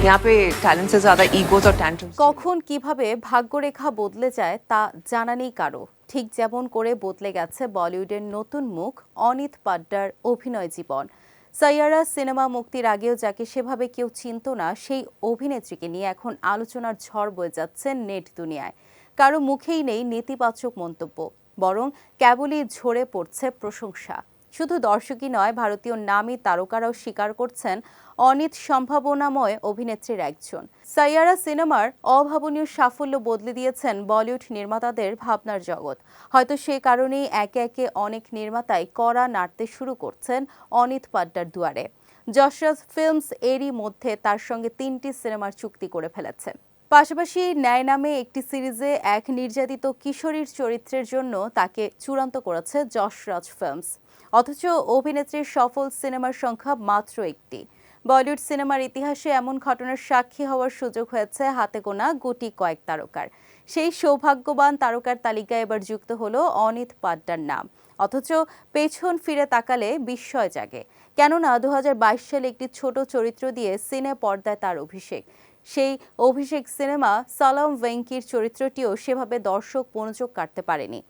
यहाँ पे टैलेंट से ज्यादा ईगोज और टैंट्रम्स কখন কিভাবে ভাগ্যরেখা বদলে যায় তা জানা নেই কারো ঠিক যেমন করে বদলে গেছে বলিউডের নতুন মুখ অনিত পাড্ডার অভিনয় জীবন সাইয়ারা সিনেমা মুক্তির আগেও যাকে সেভাবে কেউ চিনত না সেই অভিনেত্রীকে নিয়ে এখন আলোচনার ঝড় বয়ে যাচ্ছে নেট দুনিয়ায় কারো মুখেই নেই নেতিবাচক মন্তব্য বরং কেবলই ঝরে পড়ছে প্রশংসা শুধু দর্শকই নয়, ভারতীয় নামী তারকারাও স্বীকার করছেন অনিত সম্ভাবনাময় অভিনেত্রীর একজন। সাইয়ারা সিনেমার অভাবনীয় সাফল্য বদলে দিয়েছেন বলিউড নির্মাতাদের ভাবনার জগৎ। হয়তো সে কারণেই একে একে অনেক নির্মাতাই কড়া নাড়তে শুরু করছেন অনিত পাড্ডার দুয়ারে। যশরাজ ফিল্মস এরই মধ্যে তার সঙ্গে তিনটি সিনেমার চুক্তি করে ফেলেছে। পাশাপাশি ন্যায় নামে একটি সিরিজে এক নির্যাতিত কিশোরীর চরিত্রের জন্য তাকে চূড়ান্ত করেছে যশরাজ ফিল্মস। অথচ অভিনেত্রীর সফল সিনেমার সংখ্যা মাত্র একটি। বলিউড সিনেমার ইতিহাসে এমন ঘটনার সাক্ষী হওয়ার সুযোগ হয়েছে হাতে গোনা গুটি কয়েক তারকার। সেই সৌভাগ্যবান তারকার তালিকায় এবার যুক্ত হলো অনিত পাড্ডার নাম। অথচ পেছন ফিরে তাকালে বিস্ময় জাগে। কেননা দু হাজার বাইশ সালে একটি ছোট চরিত্র দিয়ে সিনে পর্দায় তার অভিষেক। সেই অভিষেক সিনেমা সালাম ভেঙ্কির চরিত্রটিও সেভাবে দর্শক মনোযোগ কাটতে পারেনি।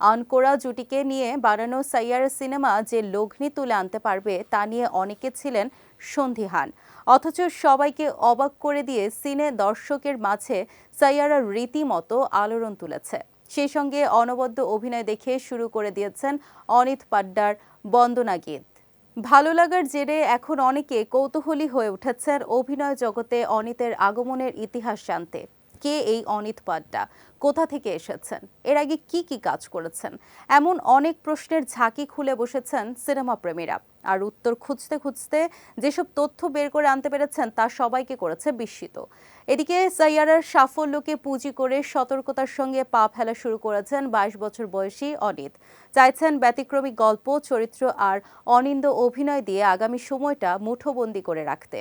আনকোরা জুটিকে নিয়ে বানানো সাইয়ারা সিনেমা যে লগ্নি তুলে আনতে পারবে তা নিয়ে অনেকে ছিলেন সন্ধিহান অথচ সবাইকে অবাক করে দিয়ে সিনে দর্শকের মাঝে সাইয়ারা রীতিমতো আলোড়ন তুলেছে। সেই সঙ্গে অনবদ্য অভিনয় দেখে শুরু করে দিয়েছেন অনিত পাড্ডার বন্দনা গীত। ভালো লাগার জেরে এখন অনেকে কৌতূহলী হয়ে উঠেছেন অভিনয় জগতে অনিতের আগমনের ইতিহাস জানতে। কে এই অনিত পাড্ডা? কোথা থেকে এসেছেন? এর আগে কি কি কাজ করেছেন? এমন অনেক প্রশ্নের ঝাঁকি খুলে বসেছেন সিনেমা প্রেমীরা। আর উত্তর খুঁজতে খুঁজতে যেসব তথ্য বের করে আনতে পেরেছেন, তা সবাইকে করেছে বিস্মিত। এদিকে সাইয়ারার সাফল্যকে পুঁজি করে সতর্কতার সঙ্গে পা ফেলা শুরু করেছেন বাইশ বছর বয়সী অনিত। চাইছেন ব্যতিক্রমী গল্প, চরিত্র আর অনিন্দ অভিনয় দিয়ে আগামী সময়টা মুঠোবন্দি করে রাখতে।